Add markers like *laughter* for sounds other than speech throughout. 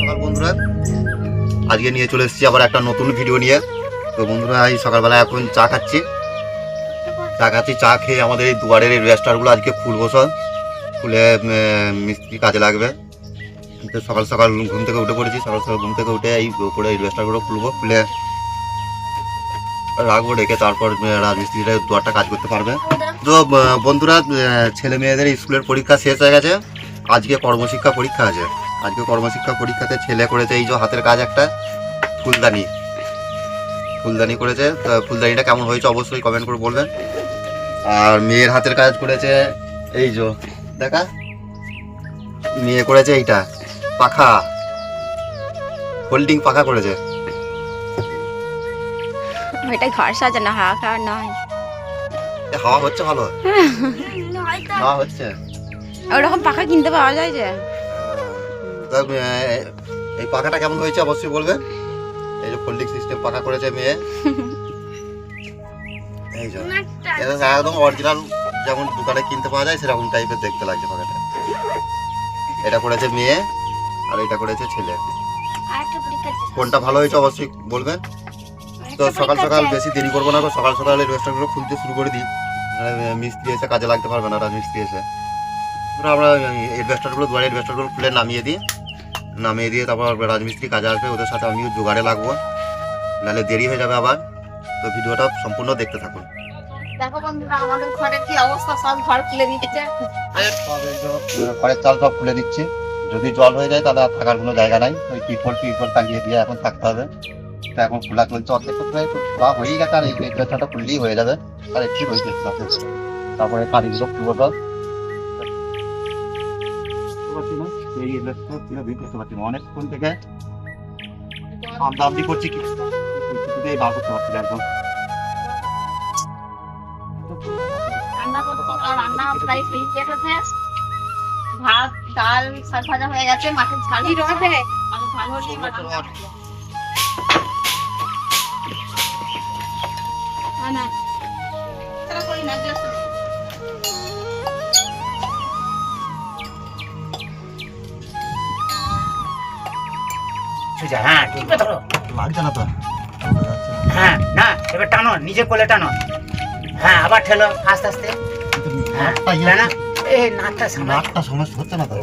সকাল বন্ধুরা, আজকে নিয়ে চলে এসেছি আবার একটা নতুন ভিডিও নিয়ে। তো বন্ধুরা, এই সকালবেলা এখন চা খাচ্ছি। চা খাচ্ছি, চা খেয়ে আমাদের এই দুয়ারের এই রেস্টারগুলো আজকে খুলবো সব। খুলে মিস্ত্রি কাজে লাগবে। তো সকাল সকাল ঘুম থেকে উঠে পড়েছি, সকাল সকাল ঘুম থেকে উঠে এই উপরে এই রেস্টারগুলো খুলবো, খুলে রাখব, রেখে তারপর রাজমিস্ত্রিরা দুয়ারটা কাজ করতে পারবে। তো বন্ধুরা ছেলে মেয়েদের স্কুলের পরীক্ষা শেষ হয়ে গেছে। আজকে কর্মশিক্ষা পরীক্ষা আছে। আজকে কর্মশিক্ষা পরীক্ষাতে ছেলে করেছে এই যে হাতের কাজ একটা ফুলদানি। ফুলদানি করেছে। তো ফুলদানিটা কেমন হয়েছে অবশ্যই কমেন্ট করে বলবেন। আর মেয়ের হাতের কাজ করেছে এই যে দেখা। মেয়ে করেছে এইটা পাখা। হোল্ডিং পাখা করেছে। ওইটা ঘর সাজানো হাওয়া নয়। হাওয়া হচ্ছে ভালো? *laughs* হাওয়া হচ্ছে? ওরকম পাখা কিনতে পাওয়া যায় যে। তা, এই পাখাটা কেমন হয়েছে অবশ্যই বলবেন এই যে ফোল্ডিং সিস্টেম পাখা করেছে মেয়ে। এই যে এটা একদম অরিজিনাল যেমন দোকানে কিনতে পাওয়া যায় সেরকম টাইপের দেখতে লাগছে পাখাটা। এটা করেছে মেয়ে আর এটা করেছে ছেলে। কোনটা ভালো হয়েছে অবশ্যই বলবেন তো সকাল সকাল বেশি দেরি করব না সকাল সকাল এই রেস্টুরেন্টগুলো খুলতে শুরু করে দিই। মিস্ত্রি এসে কাজে লাগতে পারবে না রাজমিস্ত্রি এসে। আমরা ইনভেস্টারগুলো দুয়ারে ইনভেস্টারগুলো খুলে নামিয়ে দিই। নামিয়ে দিয়ে তারপর রাজমিস্ত্রি কাজে আসবে ওদের সাথে আমিও জোগাড়ে লাগবো। নাহলে দেরি হয়ে যাবে আবার। তো ভিডিওটা সম্পূর্ণ দেখতে থাকুন। দেখো বন্ধুরা আমাদের ঘরের কি অবস্থা? সব ঘর খুলে দিচ্ছে ঘরের চাল সব খুলে দিচ্ছি। যদি জল হয়ে যায় তাহলে আর থাকার কোনো জায়গা নাই। ওই পিপল পিপল টাঙিয়ে দিয়ে এখন থাকতে হবে। তা এখন খোলা চলছে অর্ধেক তো প্রায় খোলা হয়েই গেছে আর এই খুললেই হয়ে যাবে। আর একটু রয়েছে সাথে। তারপরে কারিগুলো খুলবো তো অনেকক্ষণ থেকে আমদা আমদি করছি কি? কিছুতেই বার করতে পারছি না একদম। রান্না করতে প্রায় শেষ গেছে ভাত ডাল শাক ভাজা হয়ে গেছে মাছের ঝাল হচ্ছে। আর ঝাল না, না। তারা করি না, সোজা হ্যাঁ ঠিক ধরো লাগছে না তো। হ্যাঁ না এবার টানো নিজে কোলে টানো। হ্যাঁ আবার ঠেলো আস্তে আস্তে। হ্যাঁ ইয়ে- না এ নাকটা নাকটা সমস্যা হচ্ছে না তো?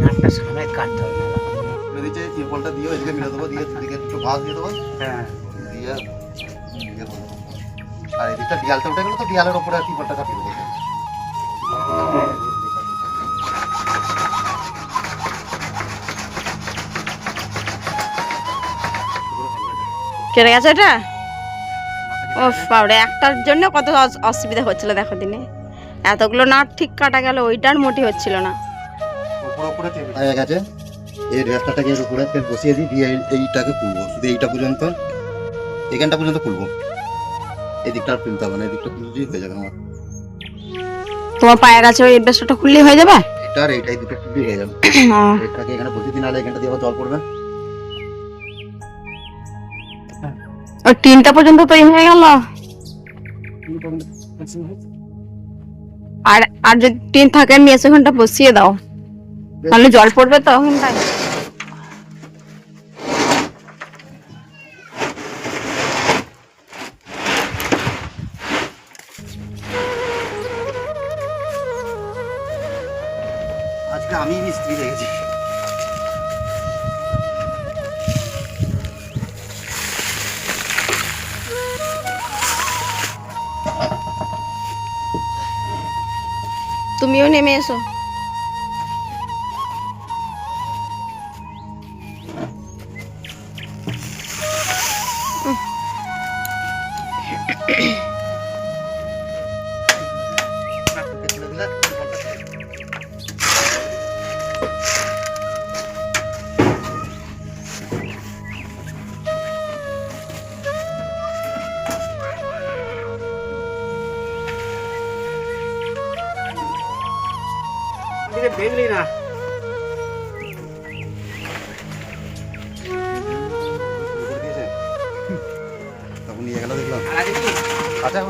নাকটা সামনে কাটতে হবে না খুলে দিচ্ছে দিয়ে এদিকে মিলে দেবো দিয়ে দিকে একটু ঘাস দিয়ে দেবো। হ্যাঁ। দিয়ে দিয়ে দেবো। আর এদিকটা দেয়ালটা উঠে গেলে তো দেয়ালের উপরে তিরপলটা চাপিয়ে দেবো। কেটে গেছে এটা? ও বাবরে একটার জন্য কত অসুবিধা হচ্ছিল দেখো দিনে। এতগুলো নাট ঠিক কাটা গেল ওইটার মোটি হচ্ছিল না। উপরে উপরে হয়ে গেছে। এই রেস্তাটাকে এর উপরে ফের বসিয়ে দিই দিয়ে এইটাকে খুলবো। শুধু এইটা পর্যন্ত এখানটা পর্যন্ত খুলবো। এদিকটা আর খুলতে হবে না এদিকটা খুললেই হয়ে যাবে আমার। তোমার পায়ের কাছে ওই এডভেস্টারটা খুললেই হয়ে যাবে? এটা আর এইটাই দুটো খুললেই হয়ে যাবে। এটাকে এখানে বসিয়ে দিন নাহলে এখানটা দিয়ে আবার জল পড়বে। ওই তিনটা পর্যন্ত তৈরি হয়ে গেল। আর আর যদি টিন থাকে নিয়ে এসে ওখানটা বসিয়ে দাও। তাহলে জল পড়বে তো আজকে আমি মিস্ত্রি দেখেছি তুমিও নেমে এসো। দেখলি না। তখন নিয়ে গেল দেখলাম? আচ্ছা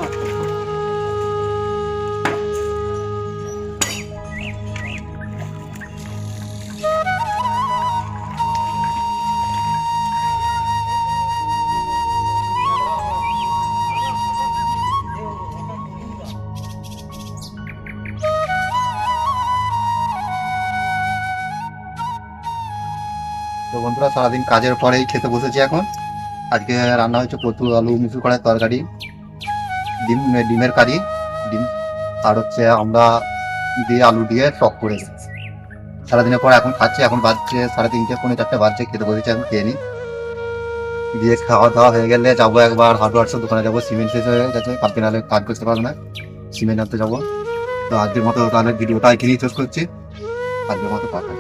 বন্ধুরা, সারাদিন কাজের পরেই খেতে বসেছি এখন। আজকে রান্না হয়েছে কচু আলু, মুসুর করার তরকারি, ডিম ডিমের কারি, ডিম আর হচ্ছে আমরা দিয়ে আলু দিয়ে টক করে সারাদিনের পর এখন খাচ্ছি, এখন বাজছে সাড়ে তিনটে, পৌনে চারটে বাজছে, খেতে বসেছি, এখন খেয়ে নিই। দিয়ে খাওয়া দাওয়া হয়ে গেলে যাব একবার হার্ডওয়ার্সের দোকানে যাব, সিমেন্ট শেষ হয়ে গেছে, কালকে নাহলে কাজ করতে পারব না, সিমেন্ট আনতে যাব। তো আজকের মতো তাহলে ভিডিওটা এখানেই শেষ করছি। আজকের মতো কথা